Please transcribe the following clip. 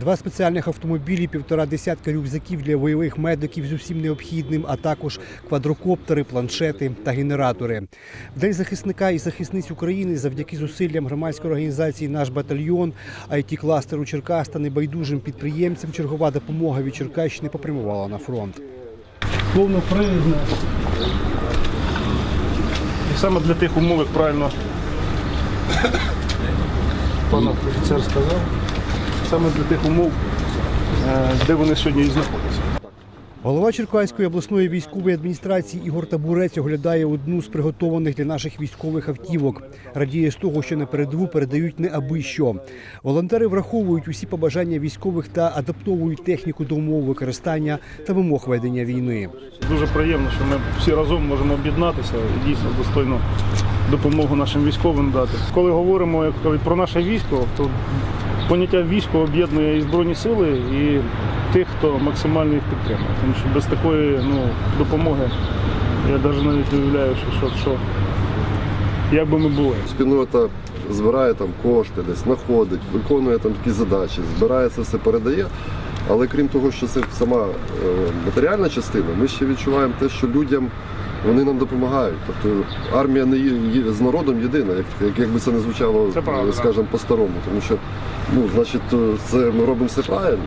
Два спеціальних автомобілі, півтора десятка рюкзаків для бойових медиків з усім необхідним, а також квадрокоптери, планшети та генератори. В День захисника і захисниць України завдяки зусиллям громадської організації Наш батальйон, it кластеру Черкас та небайдужим підприємцям чергова допомога від Черкащини попрямувала на фронт. повнопривідне. І саме для тих умов, як правильно пан офіцер сказав, саме для тих умов, е, де вони сьогодні і знаходяться. Голова Черкаської обласної військової адміністрації Ігор Табурець оглядає одну з приготованих для наших військових автівок. Радіє з того, що на передову передають не аби що. Волонтери враховують усі побажання військових та адаптовують техніку до умов використання та вимог ведення війни. Дуже приємно, що ми всі разом можемо об'єднатися і дійсно достойно допомогу нашим військовим дати. Коли говоримо про наше військо, то поняття військо об'єднує і Збройні сили, і тих, хто максимально їх підтримує. Тому що без такої ну, допомоги я навіть навіть уявляю, що, що, що як би ми були. Спільнота збирає там кошти, десь знаходить, виконує там такі задачі, збирає це все, передає. Але крім того, що це сама е, матеріальна частина, ми ще відчуваємо те, що людям вони нам допомагають. Тобто армія не є, є з народом єдина, як, як, би це не звучало, Це правда, е, скажімо, по-старому. Тому що, ну, значить, це ми робимо все правильно.